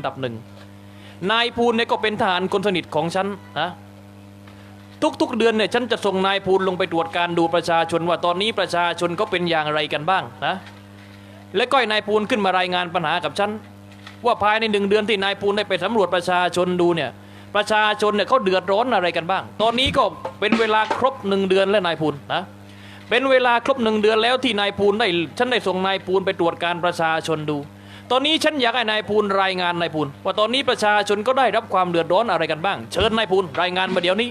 นมาเป็นอันดับหนึ่งนายภูลเนี่ยก็เป็นทหารคนสนิทของฉันนะทุกๆเดือนเนี่ยฉันจะส่งนายภูลลงไปตรวจการดูประชาชนว่าตอนนี้ประชาชนเขาเป็นอย่างไรกันบ้างนะและก็นายภูลขึ้นมารายงานปัญหากับฉันว่าภายในหนึ่งเดือนที่นายภูลได้ไปสำรวจประชาชนดูเนี่ยประชาชนเนี่ยเขาเดือดร้อนอะไรกันบ้าง ตอนนี้ก็เป็นเวลาครบหนึ่งเดือนแล้วนายภูลนะเป็นเวลาครบหนึ่งเดือนแล้วที่นายภูลได้ฉันได้ส่งนายภูลไปตรวจการประชาชนดู ตอนนี้ฉันอยากให้นายภูลรายงานนายภูลว่าตอนนี้ประชาชนก็ได้รับความเดือดร้อนอะไรกันบ้าง เชิญนายภูลรายงานมาเดี๋ยวนี้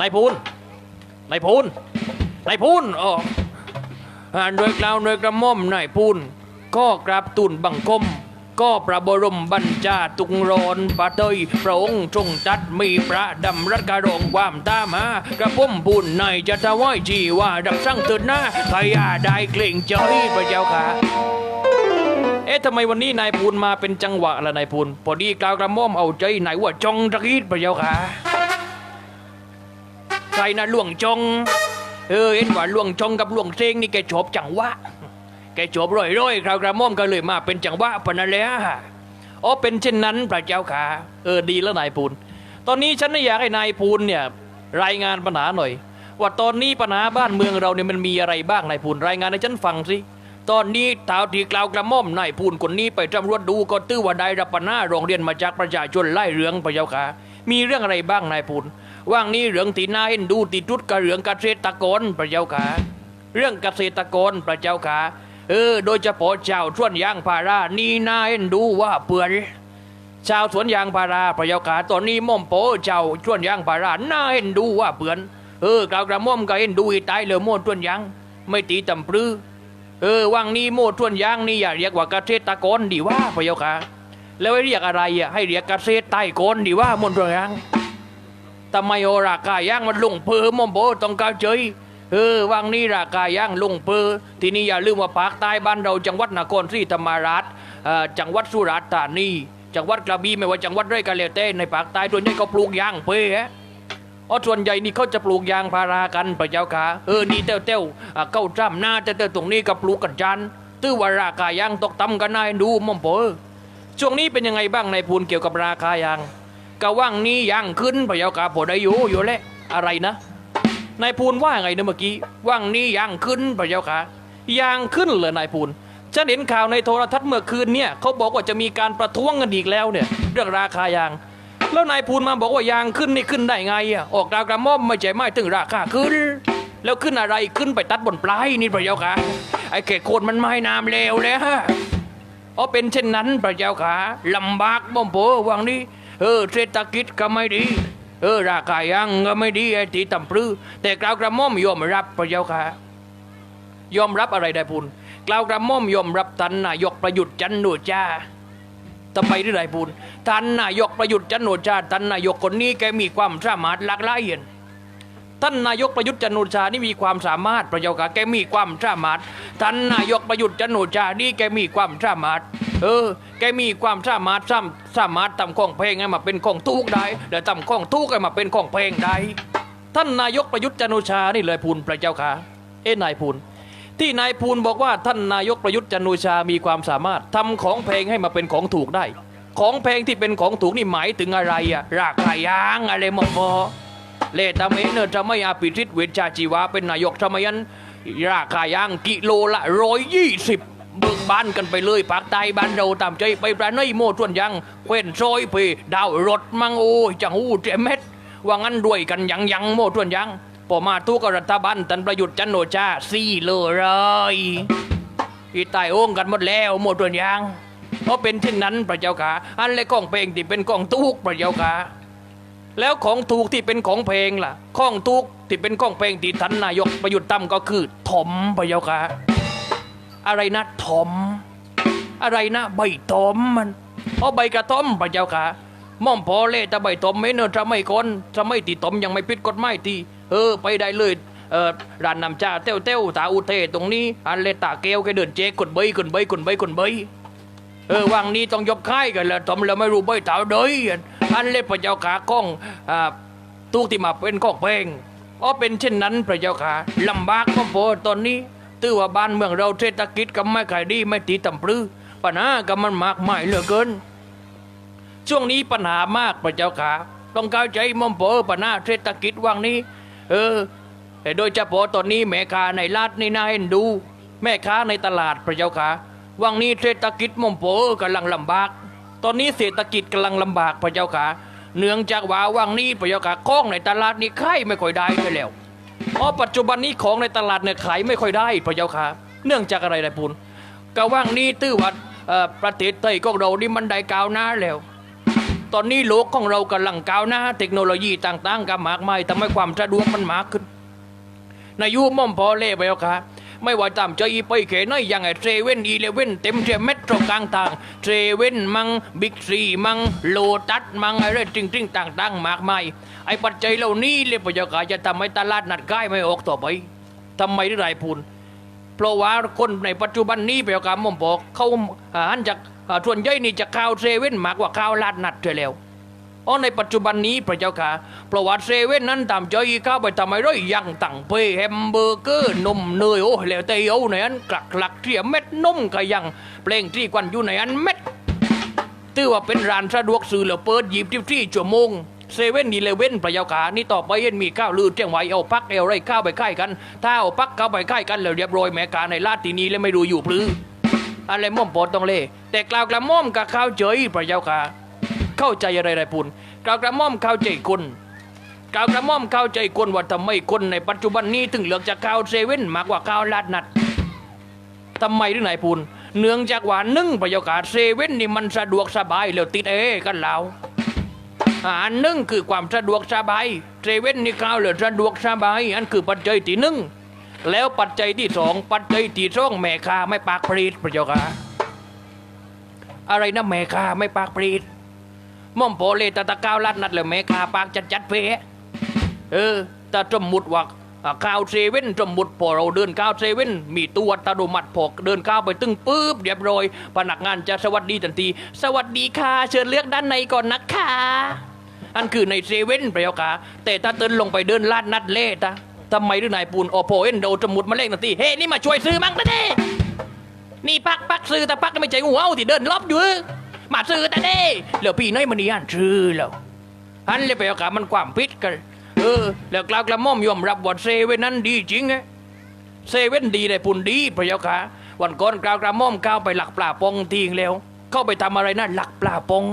นายภูลนายภูลนายภูลอ๋ออ่าโดยกล่าวโดยกระหม่อมนายภูลก็กราบตุนบังคม ก็พระบรมบัญชาตุงรอนปะเตยพระองค์ทรงจัดมีพระดำรัสกระรองความตามหากระผมบุญในจะถวายจีว่าดับสั่งตือนหน้าพยาได้เกรงใจพระเจ้าค่ะ เอ๊ะทำไมวันนี้นายพูนมาเป็นจังหวะละนายพูนพอดีกล่าวกระหม่อมเอาใจนายว่าจงตะกีดพระเจ้าค่ะใครนะหลวงจง เออเห็นว่าหลวงจงกับหลวงเซงนี่แกชอบจังหวะแกจบร่อยร่อยๆคราวกระหม่อมก็เลยมาเป็นจังหวะปนันแหละอ๋อเป็นเช่นนั้นพระเจ้าค่ะ เออดีแล้วนายพูนตอนนี้ฉันน่อยากให้นายพูนเนี่ยรายงานปัญหาหน่อย ว่าตอนนี้ปัญหาบ้านเมืองเราเนี่ยมันมีอะไรบ้างนายพูนรายงานให้ฉันฟังสิ ตอนนี้ท้าวที่กล่าวกระหม่อมนายพูนคนนี้ไปตำรวจดูก็ตื้อว่าได้รับปัญหาโรงเรียนมาจากประชาชนไล่เรื่องพระเจ้าค่ะ มีเรื่องอะไรบ้างนายพูนว่างนี้เรื่องที่น่าเห็นดูติดจุดกับเรื่องเกษตรกรพระเจ้าค่ะ เรื่องเกษตรกรพระเจ้าค่ะ เออ โดยเฉพาะชาวสวนยางพารานี่น่าเห็นดูว่าเปื่อนชาวสวนยางพาราพระเยาขาตอนนี้ม่อมโปเจ้าสวนยางพาราน่าเห็นดูว่าเปื่อนเออกล่าวกระหม่อมก็เห็นดูอีตายเลยม่สวนยางไม่ตีตำปรือ เออว่างนี้โม่สวนยางนี่อย่าเรียกว่าเกษตรกรดีว่าพะเยาขาแล้วให้เรียกอะไรอะให้เรียกเกษตรใต้กรดีว่ามนสวนยางทำไมโอราคาย่างมันลงเพอมอมโบต้องก้าวเฉยเออวังนี้ราคาย่างลงเพอทีนี้อย่าลืมว่าภาคใต้บ้านเราจังหวัดนครศรีธรรมราชอ่อจังหวัดสุราษฎร์ธานีจังหวัดกระบี่ไม่ว่าจังหวัดไรก็แล้วแต่ในภาคใต้ส่วนใหญ่ก็ปลูกยางเพฮะ อ๋อส่วนใหญ่นี่เขาจะปลูกยางพารากันพระเจ้าค่ะเออนี่เต้วเต้วอะเก้าจ้ำหน้าเต้วเต้วตรงนี้ก็ปลูกกันจันตื้อว่าราคายางตกต่ำกันนายดูมอมโปช่วงนี้เป็นยังไงบ้างในพูนเกี่ยวกับราคายางก็ว่างนี้ย่างขึ้นพะเยากาพอได้อยู่อยู่แหละอะไรนะนายพูนว่าไงนะเมื่อกี้ว่างนี้ย่างขึ้นพะเยากายางขึ้นเลยนายพูนฉันเห็นข่าวในโทรทัศน์เมื่อคืนเนี่ยเขาบอกว่าจะมีการประท้วงกันอีกแล้วเนี่ย เรื่องราคายาง แล้วนายพูนมาบอกว่ายางขึ้นนี่ขึ้นได้ไงอะออกดาวกระหม่อมไม่ใช่ไม่ถึงราคาขึ้น แล้วขึ้นอะไรขึ้นไปตัดบนปลายนี่พะเยากาไอ้เกศโคนมันไม่น้ำเลวเลยฮะอ๋อเป็นเช่นนั้นพระเจ้าค่ะลำบากบ่มโปวังนี้เออเศรษฐกิจก็ไม่ดี เออราคายังก็ไม่ดีไอ้ที่ต่ำปรือ แต่กล่าวกระหม่อมยอมรับพระเจ้าค่ะยอมรับอะไรได้พูนกล่าวกระหม่อมยอมรับท่านนายกประยุทธ์จันทร์โอชาทำไมถึงได้พูน ท่านนายกประยุทธ์จันโอชาท่านนายกคนนี้แกมีความสามารถหลากหลายเห็นท่านนายกประยุทธ์จันโอชานี่มีความสามารถประเจ้าค่ะแกมีความสามารถท่านนายกประยุทธ์จันโอชานี่แกมีความสามารถ เออ แกมีความสามารถซ้ำสามารถทำของเพลงให้มาเป็นของทุกได้และทำของทุกให้มาเป็นของเพลงได้ท่านนายกประยุทธ์จันโอชานี่เลยพูนพระเจ้าค่ะเอ้นายพูนที่นายพูนบอกว่าท่านนายกประยุทธ์จันโอชามีความสามารถทำของเพลงให้มาเป็นของถูกได้ ของเพลงที่เป็นของถูกนี่หมายถึงอะไรอะราคายางอะไรหมอเลตามเนอร์จะไม่อาปิทิตเวชาชีวาเป็นนายกทำไมยันราคายางกิโลละร้อยยี่สิบเบิกบ้านกันไปเลยภาคใต้บ้านเราตามใจไปปลาเนยโมทวนยังเคว้นซอยไปดาวรถมังโอ้จังหูเจเม็ดว่างั้นด้วยกันยังยังโมทวนยังพอมาทุกรัฐบาลตันประยุทธ์จันโอชาซี่เลยอีตายโอ่งกันหมดแล้วโมทวนยัง เพราะเป็นเช่นนั้นพระเจ้าค่ะอันเลยกล้องเพลงที่เป็นกล้องตุกพระเจ้าค่ะแล้วของถูกที่เป็นของเพลงล่ะของถูกที่เป็นของเพลงที่ท่านนายกประยุทธ์ตั้มก็คือถมพะเยาค่ะอะไรนะถม อะไรนะใบตอมมันเพราะใบกระต้อมพะเจ้าค่ะม่อมพอเล่แต่ใบตอมไม่เนอะจะไม่คนจะไม่ตีตอมยังไม่ปิดกฎหมายทีเออไปได้เลยเออร้านนำจ้าเต้วเต้วตาอุเทตรงนี้อันเลตาเกลแกเดินเจ๊กดใบกดใบกดใบกดใบ เออวังนี้ต้องยกค่ายกันแล้วทำแล้วไม่รู้ใบเต่าเดยอันเล็บพระเจ้าขาก้องอ่าตู้ที่มาเป็นก้องเพลงอ๋อเป็นเช่นนั้นพระเจ้าขาลำบากพ่อโพตอนนี้ตื้อว่าบ้านเมืองเราเศรษฐกิจก็ไม่ขายดีไม่ตีต่ำปรือปัญหาก็มันมากมายเหลือเกิน ช่วงนี้ปัญหามากพระเจ้าค่ะต้องเข้าใจม่อมโปปัญหาเศรษฐกิจว่างนี้ เออแต่โดยเฉพาะตอนนี้แม่ค้าในลาดนี่น่าเห็นดู แม่ค้าในตลาดพระเจ้าค่ะ ว่างนี้เศรษฐกิจมอมโปอกำลังลำบาก ตอนนี้เศรษฐกิจกำลังลำบากพระเจ้าค่ะ เนื่องจากว่าว่างนี้พระเจ้าค่ะของในตลาดนี่ขายไม่ค่อยได้ไปแล้วอ๋อปัจจุบันนี้ของในตลาดเนี่ยขายไม่ค่อยได้พระเจ้าค่ะ เนื่องจากอะไรนายพูนกะว่างนี้ตื้อวัดประเทศไทยของเรานี่มันได้ก้าวหน้าแล้ว ตอนนี้โลกของเรากำลังก้าวหน้า เทคโนโลยีต่างๆก็มากมายทำให้ความสะดวกมันมากขึ้นนายยูม่อมพอเล่พระเจ้าค่ะ ไม่ว่าตามใจไปเขนอยอย่างไอเซเว่นอีเลเว่นเต็มเทเม็ดตรงกลางทางเซเว่นมังบิ๊กซีมังโลตัสมังอะไรจริงๆต่างๆ มากมายไอ้ปัจจัยเหล่านี้เลยพระเจ้าจะทำให้ตลาดนัดใกล้ไม่ออกต่อไปทำไมถึงไรพูนเพราะว่าคนในปัจจุบันนี้เปียกรรมผมบอกเขาอาหารจากส่วนใหญ่นี่จะข้าวเซเว่นมากกว่าข้าวลาดนัดเสียแล้ว อ๋อในปัจจุบันนี้พระเจ้าค่ะประวัติเซเว่นนั้นตามใจเข้าไปทำไมร้อยยังตั้งเพแฮมเบอร์เกอร์นมเนยโอ้แล้วแต่เอาในอันกลักหลักเทียมเม็ดนมก็ยังเปล่งที่กวันอยู่ในอันเม็ดถือว่าเป็นร้านสะดวกซื้อแล้วเปิดยีบที่ที่ชั่วโมงเซเว่นดีเลเว่นประยาขานี่ต่อไปเห็นมีข้าวลือเจียงไว้เอาปักเอาไรข้าวไปค่ายกัน ถ้าเอาปักข้าวไปค่ายกันแล้วเรียบร้อยแม่กาในลาดที่นี้แล้วไม่รู้อยู่พลืออะไรม่อมปอดต้องเล่แต่กล่าวกระม่อมกับข้าวเจยประยาขา เข้าใจอะไรไรปุนกล่าวกระม่อมเข้าใจคนกล่าวกระม่อมเข้าใจคนว่าทำไมคนในปัจจุบันนี้ถึงเลือกจะข้าวเซเว่นมากกว่าข้าวลาดนัดทำไมถึงไหนพูนเนื่องจากว่านึ่งประโยคาเซเว่นนี่มันสะดวกสบายแล้วติดเอกันแล้วอันนึ่งคือความสะดวกสบายเซเว่นนี่ข้าวเหลือสะดวกสบายอันคือปัจจัยที่หนึ่งแล้วปัจจัยที่สองปัจจัยที่สองแม่ค้าไม่ปากปรีดประโยคาอะไรนะแม่ค้าไม่ปากปรีด ม่อมโพเลตะตะก้าวลัดนัดเลยแม่คาปากจัดจัดเพเออแต่สมมุติว่าข้าวเซเว่นสมมุติพอเราเดินข้าวเซเว่นมีตัวอัตโนมัติพอเดินข้าวไปตึ้งปุ๊บเรียบร้อยพนักงานจะสวัสดีทันที สวัสดีค่ะ เชิญเลือกด้านในก่อนนะคะอันคือในเซเว่นเปล่าค่ะแต่ถ้าเดินลงไปเดินลาดนัดเล่ตะทำไมหรือนายปูนโอโพเอ็นโดสมมุติมาเล่นทันทีเฮ้นี่มาช่วยซื้อมั้งนะเด้นี่ปักปักซื้อแต่ปักไม่ใจงูเอาที่เดินรอบอยู่ มาซื้อแต่เด้แล้วพี่น้อยมันนี่อันซื้อแล้วอันเลยไปเอากามันความพิษกันเออแล้วกล่าวกระหม่อมยอมรับว่าเซเว่นนั้นดีจริงไงเซเว่นดีได้ปุ่นดีพระเจ้าค่ะวันก่อนกล่าวกระหม่อมก้าวไปหลักปลาปองทีงแล้ว เข้าไปทำอะไรนะหลักปลาปอง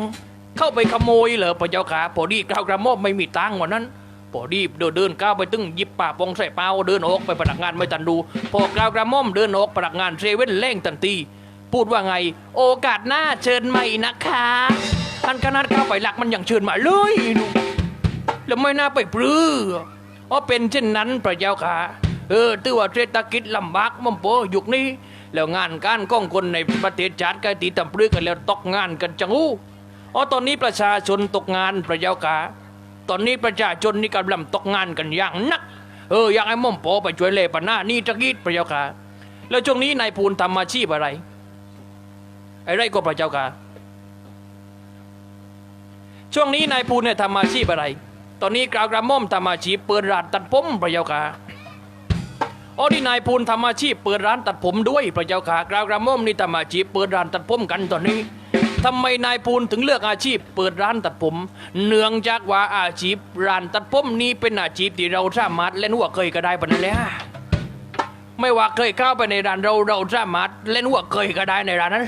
เข้าไปขโมยเหรอพระเจ้าค่ะพอดีกล่าวกระหม่อมไม่มีตังค์วันนั้นพอดีเดินเดินก้าวไปตึ้งหยิบปลาปองใส่เปล่าเดินออกไปพนักงานไม่ทันดู พอกล่าวกระหม่อมเดินออกพนักงานเซเว่นเร่งทันที พูดว่าไง โอกาสหน้าเชิญใหม่นะคะท่านขนาดเข้าไปหลักมันอยังเชิญมาเลยหนูแล้วไม่น่าไปปลื้ออ๋อเป็นเช่นนั้นพระเจ้าค่ะเออตื้อว่าเศรษฐกิจลำบากมั่มโปยุคนี้ แล้วงานการก้องคนในประเทศชาติก็ตีตำปลื้อกันแล้วตกงานกันจังหู้อ๋อตอนนี้ประชาชนตกงานพระเจ้าค่ะตอนนี้ประชาชนนี่กำลังตกงานกันอย่างนัก เอออยากให้ม่อมโปไปช่วยเล่ปะหน้านี่ตะกี้พระเจ้าค่ะแล้วช่วงนี้นายภูนทำอาชีพอะไร ไอ้ไรก็พระเจ้าค่ะช่วงนี้นายภูเนี่ยทำอาชีพอะไร ตอนนี้กราวกระม่อมทำอาชีพเปิดร้านตัดผมพระเจ้าค่ะอ๋อนี่นายภูนทำอาชีพเปิดร้านตัดผมด้วยพระเจ้าค่ะกราวกระม่อมนี่ทำอาชีพเปิดร้านตัดผมกันตอนนี้ทำไมนายภูนถึงเลือกอาชีพ เปิดร้านตัดผม เนื่องจากว่าอาชีพร้านตัดผมนี้เป็นอาชีพที่เราสามารถเล่นหัวเคยก็ได้ปะนั่นแหละไม่ว่าเคยเข้าไปในร้านเราเราสามารถเล่นหัวเคยก็ได้ในร้านนั้น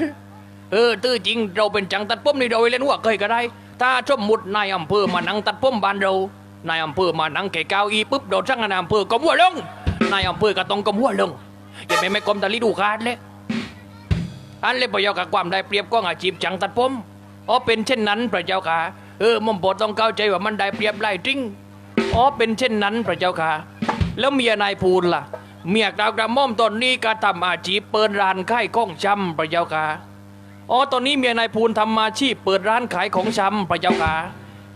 เออตื้อจริงเราเป็นจังตัดผมนี่เราเล่นหัวเคยก็ได้ ถ้าสมมุตินายอำเภอมานังตัดผมบ้านเรานายอำเภอมานังแก่ก้าวอีปุ๊บเราสั่งนายอำเภอก้มหัวลงนายอำเภอก็ต้องก้มหัวลงอย่าไปไม่ก้มตาลีดูขาดเลยอันเลยประโยชน์กับความได้เปรียบของอาชีพจังตัดผมอ๋อเป็นเช่นนั้นพระเจ้าค่ะเออมอมบดต้องเข้าใจว่ามันได้เปรียบได้จริงอ๋อเป็นเช่นนั้นพระเจ้าค่ะ แล้วเมียนายพูนล่ะ เมียกล่าวกระม่อมตอนนี้ก็ทำอาชีพเปิดร้านขายของชำพระเจ้าค่ะ อ๋อตอนนี้เมียนายพูนทำอาชีพเปิดร้านขายของชำพระเจ้าค่ะ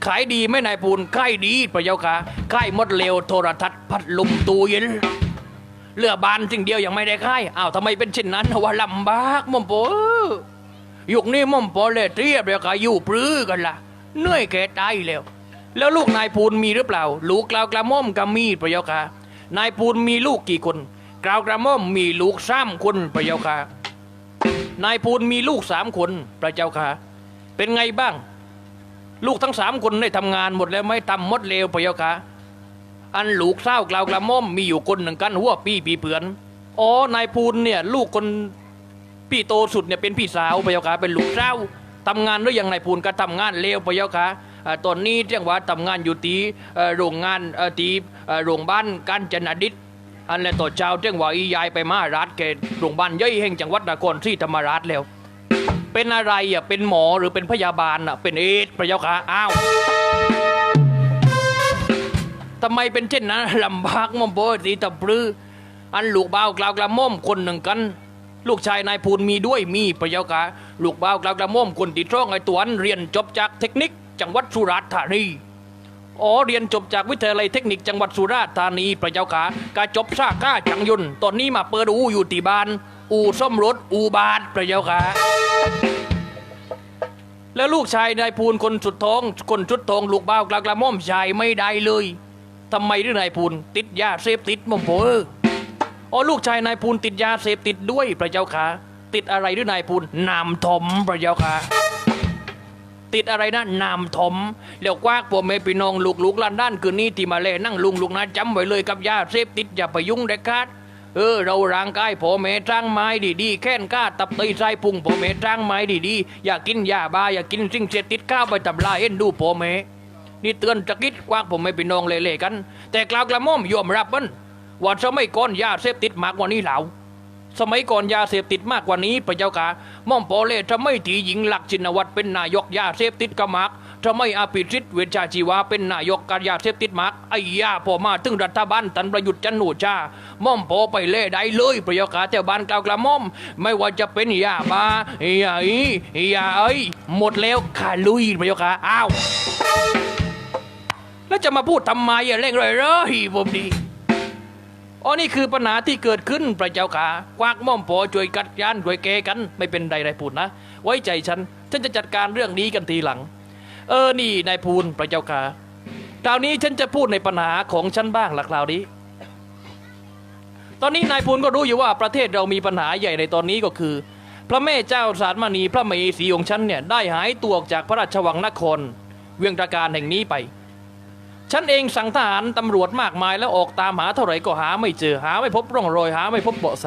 ขายดีไหม่นายพูนขายดีพระเจ้าค่ะขายหมดเร็วโทรทัศน์พัดลมตูเย็นเรือบานสิ่งเดียวยังไม่ได้ขายอ้าวทำไมเป็นเช่นนั้นว่าลำบากม่อมโปยุคนี้ม่อมโปเลยเทียบแล้วก็อยู่ปลื้อกันละเหนื่อยแก่ตายแล้ว แล้วลูกนายพูนมีหรือเปล่า ลูกกล่าวกระม่อมก็มีพระเจ้าค่ะนายพูนมีลูกกี่คน กล่าวกระม่อมมีลูกสามคนพระเจ้าค่ะ นายพูนมีลูกสามคนพระเจ้าค่ะ เป็นไงบ้าง ลูกทั้งสามคนได้ทำงานหมดแล้วไม่ทำมดเลวพะเยาค่ะ อันลูกเศร้ากล่าวกระม่อมมีอยู่คนหนึ่งกันหัวปี้ปีเปือนอ๋อนายพูนเนี่ยลูกคนพี่โตสุดเนี่ยเป็นพี่สาวพะเยาค่ะเป็นลูกเศร้าทำงานหรือยังนายพูนก็ทำงานเลวพะเยาค่ะอ่าตอนนี้เรียกว่าทำงานอยู่ตีโรงงานตีโรงบ้านการจนาดิษฐ์ อันแหละต่อเช้าเรียกว่าอียายไปมารัดเกตโรงบ้านย่อยแห่งจังหวัดนครศรีธรรมราชแล้ว เป็นอะไรอะเป็นหมอหรือเป็นพยาบาลอะเป็นเอดส์พะเยาค่ะอ้าวทำไมเป็นเช่นนั้นลำบากม่อมโบสีตะปรืออันลูกบ่าวกล่าวกระม่อมคนหนึ่งกัน ลูกชายนายพูนมีด้วยมีพระเยากาลูกบ่าวกล่าวกระม่อมคนติดช่องไอตัวนั้นเรียนจบจากเทคนิคจังหวัดสุราษฎร์ธานี อ๋อเรียนจบจากวิทยาลัยเทคนิคจังหวัดสุราษฎร์ธานีพระเจ้ากากาจบซาก้าจังยุนตอนนี้มาเปิดอู่อยู่ที่บ้านอูซ่อมรถอู่บาทพระเจ้ากาแล้วลูกชายนายพูนคนสุดท้อง คนชุดทองลูกบ้าวกลางกระม่อมชายไม่ได้เลยทำไมหรือนายพูนติดยาเสพติดมอมโผอ๋อลูกชายนายพูนติดยาเสพติดด้วยพระเจ้าค่ะติดอะไรหรือนายพูนนามถมพระเจ้าค่ะ ติดอะไรนะนามถมแล้วกวากผมไม่พี่น้องลูกลูกลานด้านคืนนี้ที่มาเล่นั่งลุงลูกนะจำไว้เลยกับยาเสพติดอย่าไปยุ่งเด็ดขาดเออเราร่างกายพ่อแม่จ้างไม้ดีๆแค้นกล้าตับไตไส้พุงพ่อแม่จ้างไม้ดีๆอย่ากินยาบ้าอย่ากินสิ่งเสพติดข้าวไปทำลายเอ็นดูพ่อแม่นี่เตือนจะกิดกว้างผมไม่พี่น้องเล่ๆกัน แต่กล่าวกระม่อมยอมรับมันว่าสมัยก่อนยาเสพติดมากกว่านี้เหล่า สมัยก่อนยาเสพติดมากกว่านี้พระเจ้าค่ะม่อมโปเล่ทำไม่ตีหญิงหลักจินวัตรเป็นนายกยาเสพติดกมักทำไม่อภิสิทธิ์เวชาชีวาเป็นนายกการยาเสพติดมักไอ้ยาพอมาถึงรัฐบาลตันประยุทธ์จันโอชาม่อมโปไปเล่ได้เลยพระเจ้าค่ะแต่บ้านกล่าวกระม่อม ไม่ว่าจะเป็นยาบ้ายาอียาเอ้ยหมดแล้วขาลุยพระเจ้าค่ะอ้าวแล้วจะมาพูดทำไมอย่าเร่งเลยเหร่ยผมดี อ๋อนี่คือปัญหาที่เกิดขึ้นพระเจ้าค่ะกวากม่อมพอช่วยกัดยานช่วยแกกัน ไม่เป็นไรไรพูดนะ ไว้ใจฉัน ฉันจะจัดการเรื่องนี้กันทีหลัง เออนี่นายพูนพระเจ้าค่ะคราวนี้ฉันจะพูดในปัญหาของฉันบ้างหละคราวนี้ ตอนนี้นายพูนก็รู้อยู่ว่าประเทศเรามีปัญหาใหญ่ในตอนนี้ก็คือ พระแม่เจ้าสารมณีพระมเหสีองค์ฉันเนี่ยได้หายตัวออกจากพระราชวังนคร เวียงตราการแห่งนี้ไป ฉันเองสั่งทหารตำรวจมากมายแล้วออกตามหาเท่าไหร่ก็หาไม่เจอหาไม่พบร่องรอยหาไม่พบเบาะแส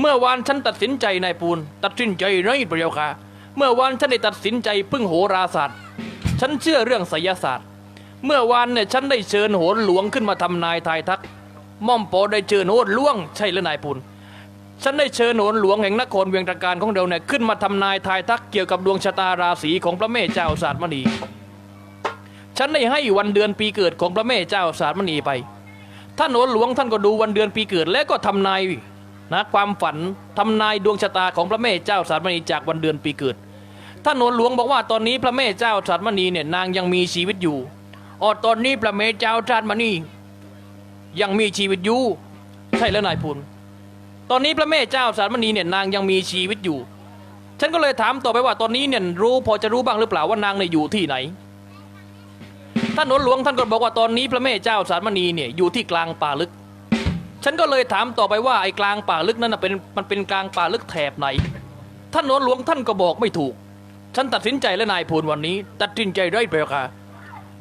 เมื่อวานฉันตัดสินใจนายปูน ตัดสินใจไรประโยค่ะ เมื่อวานฉันได้ตัดสินใจพึ่งโหราศาสตร์ ฉันเชื่อเรื่องไสยศาสตร์ เมื่อวานเนี่ยฉันได้เชิญโหรหลวงขึ้นมาทำนายทายทัก ม่อมโปได้เชิญโหรหลวงใช่หรือนายปูนฉันได้เชิญโหรหลวงแห่งนครเวียงตราการของเราเนี่ยขึ้นมาทำนายทายทักเกี่ยวกับดวงชะตาราศีของพระแม่เจ้าศาสตร์มณี ฉันได้ให้วันเดือนปีเกิดของพระแม่เจ้าสารมณีไป ท่านโหนหลวงท่านก็ดูวันเดือนปีเกิดและก็ทำนายนะความฝันทำนายดวงชะตาของพระแม่เจ้าสารมณีจากวันเดือนปีเกิด ท่านโหนหลวงบอกว่าตอนนี้พระแม่เจ้าสารมณีเนี่ยนางยังมีชีวิตอยู่อ๋อตอนนี้พระแม่เจ้าสารมณียังมีชีวิตอยู่ใช่แล้วนายพูนตอนนี้พระแม่เจ้าสารมณีเนี่ยนางยังมีชีวิตอยู่ ฉันก็เลยถามต่อไปว่าตอนนี้เนี่ยรู้พอจะรู้บ้างหรือเปล่าว่านางเนี่ยอยู่ที่ไหน ท่านหลวงหลวงท่านก็บอกว่าตอนนี้พระแม่เจ้าสารมณีเนี่ยอยู่ที่กลางป่าลึก ฉันก็เลยถามต่อไปว่าไอ้กลางป่าลึกนั้นเป็นมันเป็นกลางป่าลึกแถบไหน ท่านหลวงหลวงท่านก็บอกไม่ถูก ฉันตัดสินใจและนายพูนวันนี้ ตัดสินใจได้เปล่าค่ะ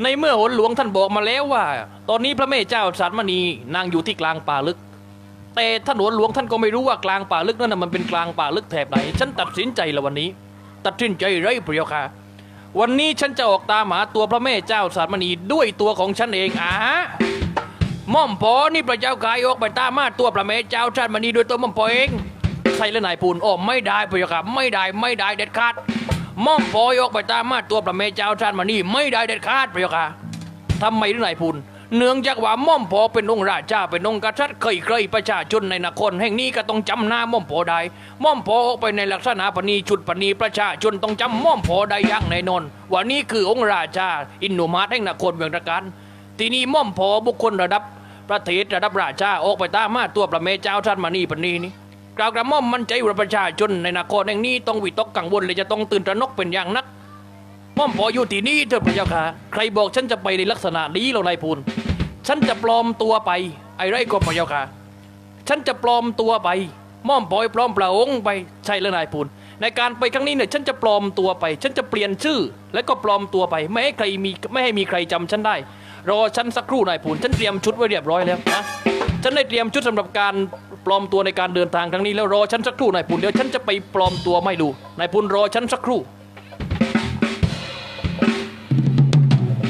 ในเมื่อหนหลวงท่านบอกมาแล้วว่า ตอนนี้พระแม่เจ้าสารมณีนางอยู่ที่กลางป่าลึก แต่ท่านหลวงหลวงท่านก็ไม่รู้ว่ากลางป่าลึกนั้นมันเป็นกลางป่าลึกแถบไหน ฉันตัดสินใจแล้ววันนี้ ตัดสินใจได้เปล่าค่ะ วันนี้ฉันจะออกตามหาตัวพระแม่เจ้าสารมณีด้วยตัวของฉันเองอะม่อมพอนี่พระเจ้ากายออกไปตามมาตัวพระแม่เจ้าสารมณีด้วยตัวม่อมพอเองใช่แล้วนายปูนโอ้ไม่ได้พระเจ้าค่ะไม่ได้ไม่ได้เด็ดขาดม่อมพอยออกไปตามมาตัวพระแม่เจ้าสารมณีไม่ได้เด็ดขาดพระเจ้าค่ะทำไมหรือนายปูน เนื่องจากว่าม่อมพอเป็นองค์ราชาเป็นองค์กษัตริย์เคยเคยประชาชนในนครแห่งนี้ก็ต้องจำหน้าม่อมพอได้ม่อมพอออกไปในลักษณะปณีชุดปณีประชาชนต้องจำม่อมพอได้อย่างแน่นอนว่านี่คือองค์ราชาอินโนมาแห่งนครเวียงตะการทีนี้ม่อมพอบุคคลระดับประเทศระดับราชาออกไปตามมาตัวพระเมเจ้าท่านมานีปณีนี้กล่าวกระม่อมมั่นใจว่าประชาชนในนครแห่งนี้ต้องวิตกกังวลเลยจะต้องตื่นตระหนกเป็นอย่างนัก ม่อมพออยู่ที่นี่เถิดพระเจ้าค่ะ ใครบอกฉันจะไปในลักษณะนี้เรานายพูนฉันจะปลอมตัวไป ไอ้ไรก็พระเจ้าค่ะ ฉันจะปลอมตัวไป ม่อมพอยปลอมพระองค์ไปใช่แล้วนายพูนในการไปครั้งนี้เนี่ยฉันจะปลอมตัวไป ฉันจะเปลี่ยนชื่อ แล้วก็ปลอมตัวไป ไม่ให้ใครมีไม่ให้มีใครจำฉันได้ รอฉันสักครู่นายพูนฉันเตรียมชุดไว้เรียบร้อยแล้วนะฉันได้เตรียมชุดสำหรับการปลอมตัวในการเดินทางครั้งนี้แล้วรอฉันสักครู่นายพูนเดี๋ยวฉันจะไปปลอมตัวไม่ดูนายพูนรอฉันสักครู่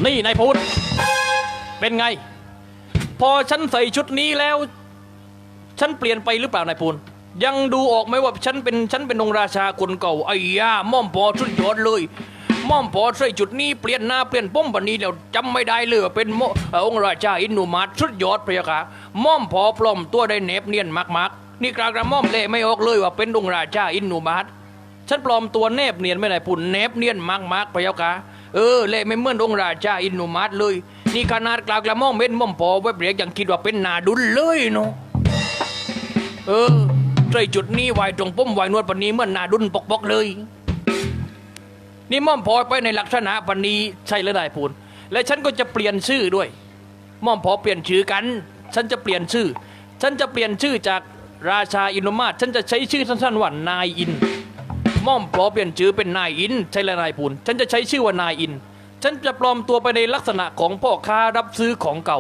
นี่นายพูนเป็นไง พอฉันใส่ชุดนี้แล้ว ฉันเปลี่ยนไปหรือเปล่านายพูนยังดูออกไหมว่าฉันเป็นฉันเป็นองค์ราชาคนเก่าไอ้ย่าม่อมพอชุดยอดเลยม่อมพอใส่จุดนี้เปลี่ยนหน้าเปลี่ยนป้อมบันนี้แล้วจำไม่ได้เลยว่าเป็นมอเอ่งค์ราชาอินุมาตชุดยอดพระยาค่ะม่อมพอปลอมตัวได้เนบเนียนมากๆนี่กลางกระม่อมเล่ไม่ออกเลยว่าเป็นองค์ราชาอินุมาตฉันปลอมตัวเนบเนียนไม่ได้ปุ่นเนบเนียนมากๆพระยาค่ะ เออเล่ไม่เหมือนองค์ราชาอินุมาตเลย นี่ขนาดกลางกระม่อมเม็นม่อมพอไว้เบรกยังคิดว่าเป็นนาดุลเลยเนาะเออใส่จุดนี้ไวตรงป้มไวนวดปนีเหมื่อนนาดุนปกปกๆเลย นี่ม่อมพอไปในลักษณะปนีใช่หรือได้พูนและฉันก็จะเปลี่ยนชื่อด้วย ม่อมพอเปลี่ยนชื่อกัน ฉันจะเปลี่ยนชื่อ ฉันจะเปลี่ยนชื่อจากราชาอินโนมาศฉันจะใช้ชื่อสั้นๆว่านายอิน ม่อมพอเปลี่ยนชื่อเป็นนายอินใช่แล้วนายพูนฉันจะใช้ชื่อว่านายอิน ฉันจะปลอมตัวไปในลักษณะของพ่อค้ารับซื้อของเก่า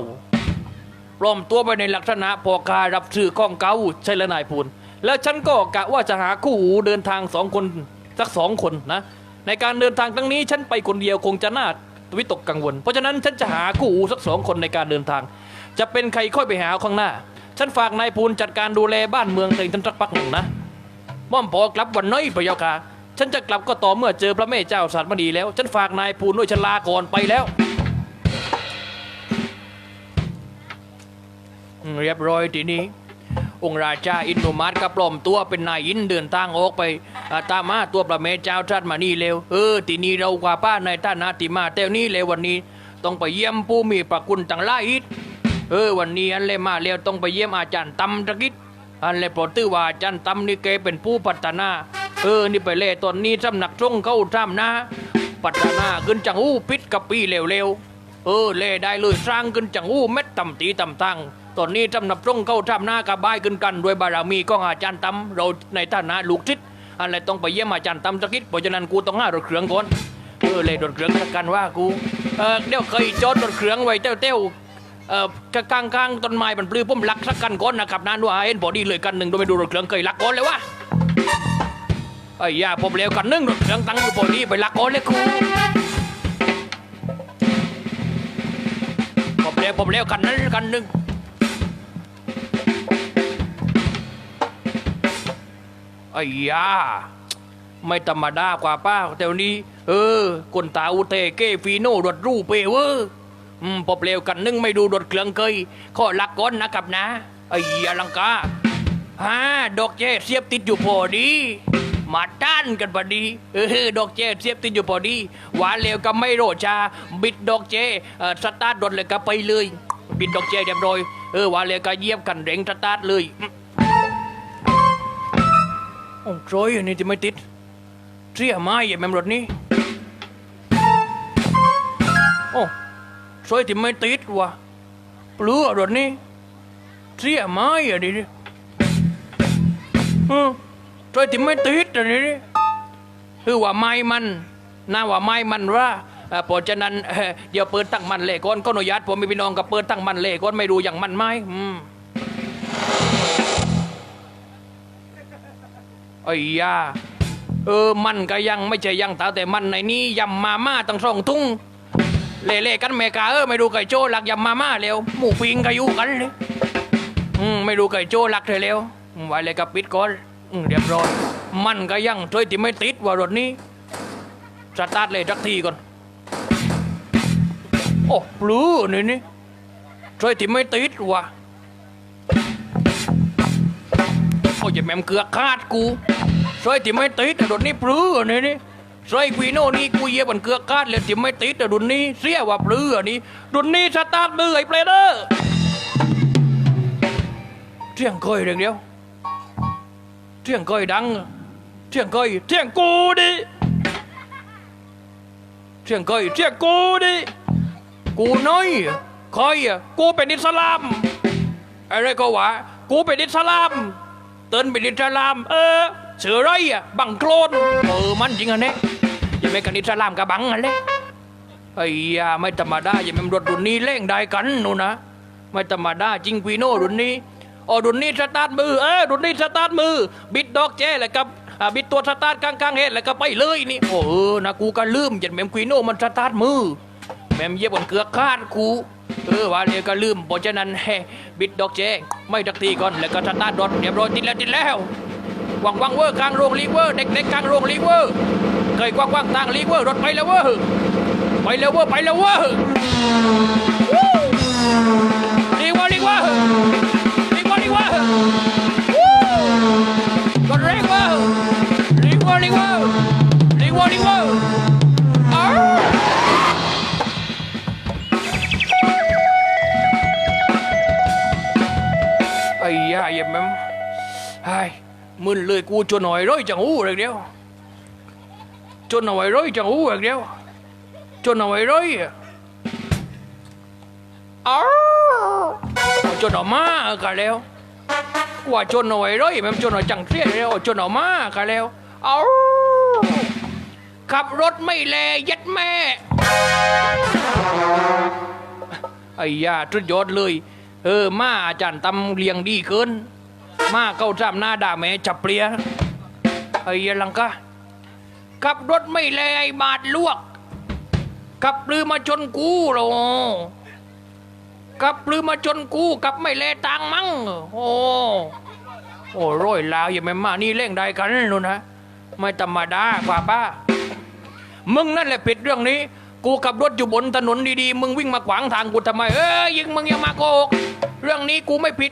ปลอมตัวไปในลักษณะพ่อการับซื้อของเก่าใช่แล้วนายพูน แล้วฉันก็กะว่าจะหาคู่หูเดินทางสองคนสักสองคนนะ ในการเดินทางครั้งนี้ฉันไปคนเดียวคงจะน่าวิตกกังวล เพราะฉะนั้นฉันจะหาคู่หูสักสองคนในการเดินทาง จะเป็นใครค่อยไปหาข้างหน้า ฉันฝากนายพูนจัดการดูแลบ้านเมืองเองฉันสักพักหนึ่งนะ ม่อมพอกลับวันน้อยพระยาค่ะ ฉันจะกลับก็ต่อเมื่อเจอพระแม่เจ้าสัตว์มดีแล้ว ฉันฝากนายพูนด้วยฉันลาก่อนไปแล้ว เรียบร้อยทีนี้ องค์ราชาอินโนมัสก็ปลอมตัวเป็นนายอินเดินทางออกไปอาตามมาตัวประเมเจ้าทัดมานี่เร็วเออทีนี้เรากว่าป้าในท่านาติมาแต่วนี้เลยวันนี้ต้องไปเยี่ยมผู้มีพระคุณต่างหลายอิดเออวันนี้อันเลมาเร็วต้องไปเยี่ยมอาจารย์ตำตะกิด อันเลยโปรดตื้อว่าจารย์ตำนี่แกเป็นผู้พัฒนา เออ นี่ไปเล่ตอนนี้สำนักทรงเข้าทำนะ พัฒนาขึ้นจังอู้ปิดกับปีเร็วๆ เออ เล่ได้เลยสร้างขึ้นจังอู้เม็ดต่ำตีต่ำตั้งตอนนี้จำนับตรงเข้าทำหน้ากระบายขึ้นกันด้วยบารมีของอาจารย์ตำเราในฐานะลูกทิศอะไรต้องไปเยี่ยมอาจารย์ตำสักนิดเพราะฉะนั้นกูต้องห้ารถเครื่องก่อนเออเลยรถเครื่องกันว่ากู เออเดี๋ยวเคยจอดรถเครื่องไว้เต้วเต้ว เออข้างข้างๆต้นไม้มันปลื้มผมลักสักกันก่อนนะครับนั่นว่าเห็นพอดีเลยกันหนึ่งโดยไม่ดูรถเครื่องเคยลักก่อนเลยวะไอ้ยาผมเร็วกันหนึ่งรถเครื่องตั้งอยู่พอดีไปลักก่อนเลยกูผมเร็วผมเร็วกันนั้นกันหนึ่งไอ้ยาไม่ธรรมดากว่าป้าแต่วันนี้ เออคนตาอุเทเกฟีโน่รถรูเปเวอร์ อืมผมเร็วกันนึ่งไม่ดูรถเครื่องเคยข้อลักก้นนะครับนะไอ้ยาลังกาฮ่าดอกเจเสียบติดอยู่พอดี มาต้านกันพอดีเออดอกเจเสียบติดอยู่พอดีหวานเร็วก็ไม่โรชา บิดดอกเจเออสตาร์ทรถเลยก็ไปเลย บิดดอกเจเรียบร้อยเออหวานเร็วก็เยียบกันเร่งสตาร์ทเลยโอ้ยอันนี้ที่ไม่ติดเสียไม้อย่าแม่มรถนี้โอ้ โจอยที่ไม่ติดวะปลือรถนี้เสียไม้อะดิอืมโดยที่ไม่ติดอันนี้คือว่าไม้มันน่าว่าไม้มันว่าเอ่อเพราะฉะนั้นเดี๋ยวเปิดตั้งมันเลยก่อนก็อนุญาตผมมีพี่น้องกับเปิดตั้งมันเลยก่อนไม่รู้อย่างมันไหมอืมไอ้ยาเออมันก็ยังไม่ใช่ยังตาแต่มันในนี้ยำมาม่าตั้งสองทุ่ง เล่ๆกันเมกาเออไม่ดูไก่โจ้หลักยำมาม่าเร็วหมูปิงก็อยู่กันเลยอืมไม่ดูไก่โจ้รักเธอเร็วไว้เลยกับปิดก่อนอืมเรียบร้อยมันก็ยังช่วยที่ไม่ติดว่ารถนี้สตาร์ทเลยสักทีก่อนโอ้ปลื้อนี่นี่ช่วยที่ไม่ติดว่ะโอ้ยแม่มเกือกคาดกูช่วยที่ไม่ติดแต่รถนี้ปลื้อนี่นี่ ช่วยกุยโน่นี่กูเยียบมันเกือกาดเลยที่ไม่ติดแต่รถนี้เสียว่าปลื้อนี่รถนี้สตาร์ทเบื่อไอ้เปลเดอร์เที่ยงก้อยเรื่องเดียวเที่ยงก้อยดังเที่ยงก้อยเที่ยงกูดิเที่ยงก้อยเที่ยงกูดิกูน้อยคอยกูเป็นอิสลามอะไรก็ว่ากูเป็นอิสลามเตือนเป็นอิสลาม เออ เสือไรอะบังโคลนเออมันจริงอะเนี่ยอย่าไปกันอิสลามกับบังอะเลยไอ้ยาไม่ธรรมดาอย่าเป็นรถรุ่นนี้เล่งได้กันนู่นนะไม่ธรรมดาจริงปีโน่รุ่นนี้อ๋อรุ่นนี้สตาร์ทมือเออรุ่นนี้สตาร์ทมือ บิดดอกแจ้แล้วกับบิดตัวสตาร์ทกลางกลางๆเฮดแล้วก็ไปเลยนี่โอ้เออนะกูก็ลืมยันแมมควีโน่มันสตาร์ทมือแม่มเย็บบนเกลือคาดกูเออว่าเลยก็ลืมเพราะฉะนั้นแฮบิดดอกเจไม่ตักทีก่อนแล้วก็สตาร์ทรถเรียบร้อยติดแล้วติดแล้ว วางวางเวอร์กลางโรงลีเวอร์เด็กๆกลางโรงลีเวอร์เคยกว้างกว้างๆทางลีเวอร์รถไปแล้วเวอร์ไปแล้วเวอร์ไปแล้วเวอร์ลีเวอร์ลีเวอร์ลีเวอร์ลีเวอร์รถเร่งเวอร์ลีเวอร์ลีเวอร์ลีเวอร์ลีเวอร์อ้าวไอ้ยาเย็บแม่มไอ้ มึนเลยกูจนหน่อยร้อยจังหูเลยเดียวจนหน่อยร้อยจังหูเลยเดียวจนหน่อยร้อยอะอ้าวจนออกมากันแล้วกว่าจนหน่อยร้อยแม่มจนหน่อยจังเครียดแล้วจนออกมากันแล้วอ้าวขับรถไม่แลยัดแม่ไอ้ยาทุดยอดเลย เออมาอาจารย์ตำเลียงดีเกิน มาเข้าจำหน้าด่าแม่จับเปลี่ยไอ้ยลังกะขับรถไม่แลไอ้บาดลวกขับปลือมาชนกูหรอขับปลือมาชนกูกับไม่แลตังมั้งโอ้โอ้ร้อยลาวอย่าไม่มานี่เล่งได้กันนู่นนะไม่ธรรมดากว่าป้ามึงนั่นแหละผิดเรื่องนี้ กูขับรถอยู่บนถนนดีๆ มึงวิ่งมาขวางทางกูทำไม เอ้ยยิงมึงยังมาโกหกเรื่องนี้กูไม่ผิด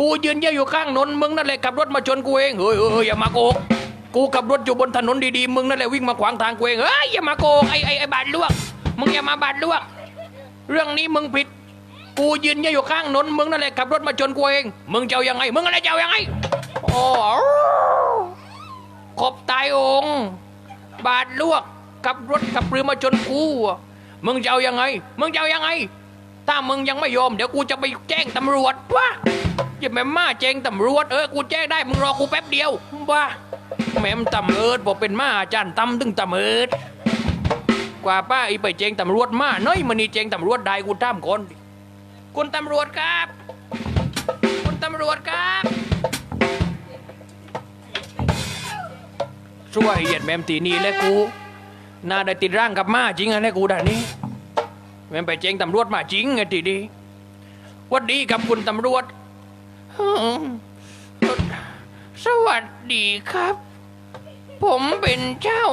กูยืนเยี่ยอยู่ข้างถนนมึงนั่นแหละขับรถมาชนกูเองเฮ้ยเฮ้ยอย่ามาโกหกกูขับรถอยู่บนถนนดีๆมึงนั่นแหละวิ่งมาขวางทางกูเองเฮ้ยอย่ามาโกหกไอ้ไอ้ไอ้บาดลวกมึงอย่ามาบาดลวกเรื่องนี้มึงผิด กูยืนเยี่ยอยู่ข้างถนนมึงนั่นแหละขับรถมาชนกูเองมึงจะเอายังไง มึงอะไรจะเอายังไงโอ้ขบตายองบาดลวกขับรถขับเรือมาจนกูมึงจะเอายังไง มึงจะเอายังไง ถ้ามึงยังไม่ยอมเดี๋ยวกูจะไปแจ้งตำรวจว่าอย่าแม่มาแจ้งตำรวจเออกูแจ้งได้มึงรอกูแป๊บเดียวว่าแม่มตำเอิดบอกเป็นมาอาจารย์ตำตึงตำเอิดกว่าป้าอีไปแจ้งตำรวจมาเน้อยมันนี่แจ้งตำรวจได้กูตามคนคุณตำรวจครับ คุณตำรวจครับ ช่วยเหยียดแมมตีนีและกูน่าได้ติดร่างกับมาจริงอะและกูด่านนี้ มมไปแจ้งตำรวจมาจริงไงทีดีวัดดีครับคุณตำรวจ สวัสดีครับ ผมเป็นเจ้า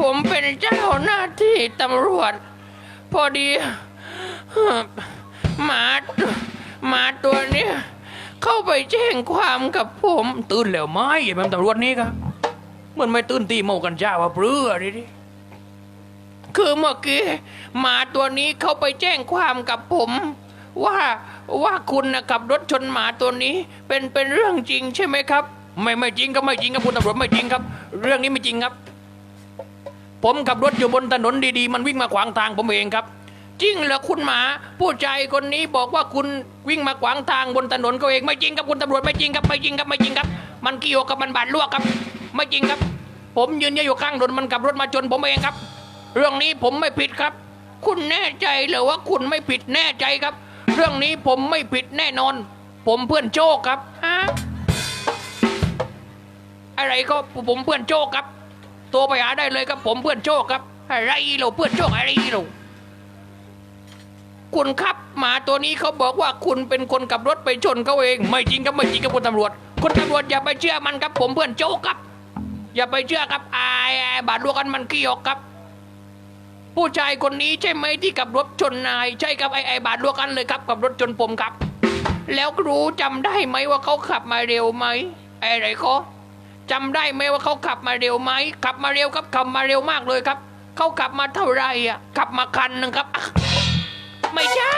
ผมเป็นเจ้าหน้าที่ตำรวจ พอดีหมาหมาตัวเนี้ยเข้าไปแจ้งความกับผม ตื่นแล้วไหมไอ้แม่ตำรวจนี่ครับเหมือนไม่ตื่นตีเมากันจ้าว่าเปลือดิ คือเมื่อกี้หมาตัวนี้เขาไปแจ้งความกับผม ว่าว่าคุณนะขับรถชนหมาตัวนี้เป็นเป็นเรื่องจริงใช่ไหมครับ ไม่ไม่จริงก็ไม่จริงครับคุณตำรวจไม่จริงครับ เรื่องนี้ไม่จริงครับ ผมขับรถอยู่บนถนนดีๆ มันวิ่งมาขวางทางผมเองครับ จริงเหรอคุณหมา ผู้ชายคนนี้บอกว่าคุณวิ่งมาขวางทางบนถนนเขาเองไม่จริงครับคุณตำรวจไม่จริงครับไม่จริงครับไม่จริงครับ มันเกี่ยวกับมันบาดลวกครับ ไม่จริงครับ ผมยืนอยู่ข้างถนนมันขับรถมาชนผมเองครับ เรื่องนี้ผมไม่ผิดครับ คุณแน่ใจเหรือว่าคุณไม่ผิดแน่ใจครับ เรื่องนี้ผมไม่ผิดแน่นอน ผมเพื่อนโชคครับฮะอะไรก็ผมเพื่อนโชคครับโทรไปหาได้เลยครับผมเพื่อนโชคครับ อะไรเราเพื่อนโชคอะไรเราคุณครับหมาตัวนี้เขาบอกว่าคุณเป็นคนขับรถไปชนเขาเอง ไม่จริงครับไม่จริงครับคุณตำรวจคุณตำรวจอย่าไปเชื่อมันครับ ผมเพื่อนโจ๊กครับ อย่าไปเชื่อครับอายบาดลวกกันมันเกี่ยวครับ ผู้ชายคนนี้ใช่ไหมที่ขับรถชนนาย ใช่ครับไอไอบาดลวกกันเลยครับขับรถชนผมครับ แล้วรู้จำได้ไหมว่าเขาขับมาเร็วไหมไอไรเขาจำได้ไหมว่าเขาขับมาเร็วไหมขับมาเร็วครับขับมาเร็วมากเลยครับเขาขับมาเท่าไรอะขับมาคันนึงครับ ไม่ใช่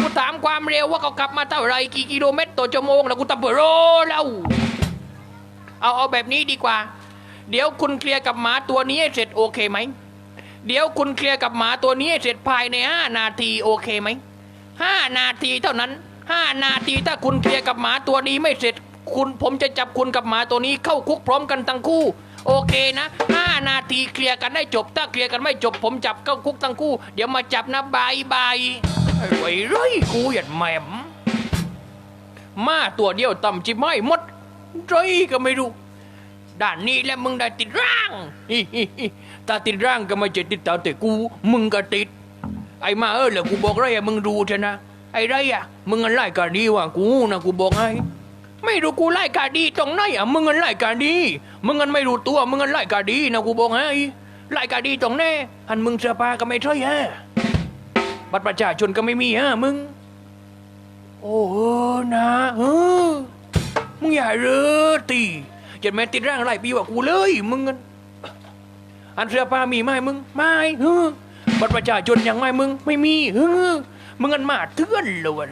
กูถามความเร็วว่าเขาขับมาเท่าไรกี่กิโลเมตรต่อชั่วโมงแล้วกูตะเบอโรแล้วเอาเอาแบบนี้ดีกว่า เดี๋ยวคุณเคลียร์กับหมาตัวนี้ให้เสร็จโอเคไหม เดี๋ยวคุณเคลียร์กับหมาตัวนี้เสร็จภายในห้านาทีโอเคไหมห้านาทีเท่านั้นห้านาทีถ้าคุณเคลียร์กับหมาตัวนี้ไม่เสร็จ คุณผมจะจับคุณกับหมาตัวนี้เข้าคุกพร้อมกันทั้งคู่ โอเคนะห้านาทีเคลียร์กันได้จบ ถ้าเคลียร์กันไม่จบ ผมจับเข้าคุกทั้งคู่ เดี๋ยวมาจับนะบายบายไอ้ไว้ไรกูหยัดแหม่มมาตัวเดียวต่ำจิไม่หมดไรก็ไม่รู้ด้านนี้แหละมึงได้ติดร่าง ตาติดร่างก็ไม่ใช่ติดตาแต่กู มึงก็ติด ไอ้มาเออเหรอกูบอกไรอะมึงดูเถอะนะ ไอ้ไรอะมึงอันไล่กาดีว่ะกูนะกูบอกให้ไม่รู้กูไล่กาดีตรงไหนอะมึงอันไล่กาดี มึงอันไม่รู้ตัวมึงอันไล่กาดีนะกูบอกให้ไล่กาดีตรงแน่อันมึงเสื้อผ้าก็ไม่ใช่ฮะบัตรประชาชนก็ไม่มีฮะมึง โอ้เออนะเออมึงอย่าเรอตีจ็ดแม่ติดร่างไรปีว่ากูเลย มึงอะ อันเสื้อผ้ามีไหมมึงไม่เออบัตรประชาชนยังไม่มึง ไม่มีเออมึงอันมาเถื่อนเลยวัน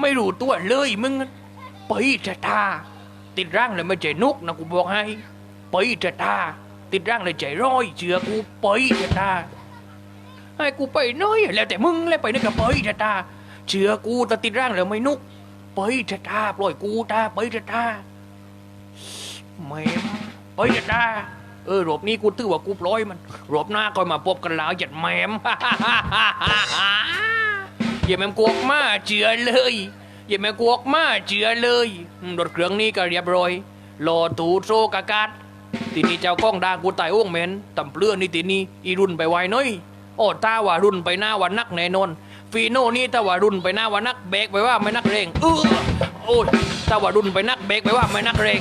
ไม่รู้ตัวเลยมึงอะไปจะตาติดร่างเลยไม่ใจนุกนะกูบอกให้ไปจะตาติดร่างเลยใจร้อยเชื่อกูไปจะตาให้กูไปน้อยแล้วแต่มึงแล้วไปนี่ก็ไปจะตาเชื่อกูแต่ติดร่างแล้วไม่นุกไปเถอะตาปล่อยกูตาไปเถอะตาแม่ไปเถอะตา เออรอบนี้กูถือว่ากูปล่อยมันรอบหน้าก็มาพบกันแล้วจัดแมม อย่าแมมกวกมาเจือเลยอย่าแม่กวกมาเจือเลยอืมรถเครื่องนี้ก็เรียบร้อยรอตูโซกากาดทีนี้เจ้าก้องดากูตายอ้วงเหม็นตำเปลือนี่ทีนี้อีรุ่นไปไวน้อยโอ้ตาว่ารุ่นไปหน้าวันนักแน่นอนฟีโน่นี่ถ้าว่ารุ่นไปหน้าว่านักเบรกไปว่าไม่นักเรงเออโอ้ยถ้าว่ารุ่นไปนักเบรกไปว่าไม่นักเรง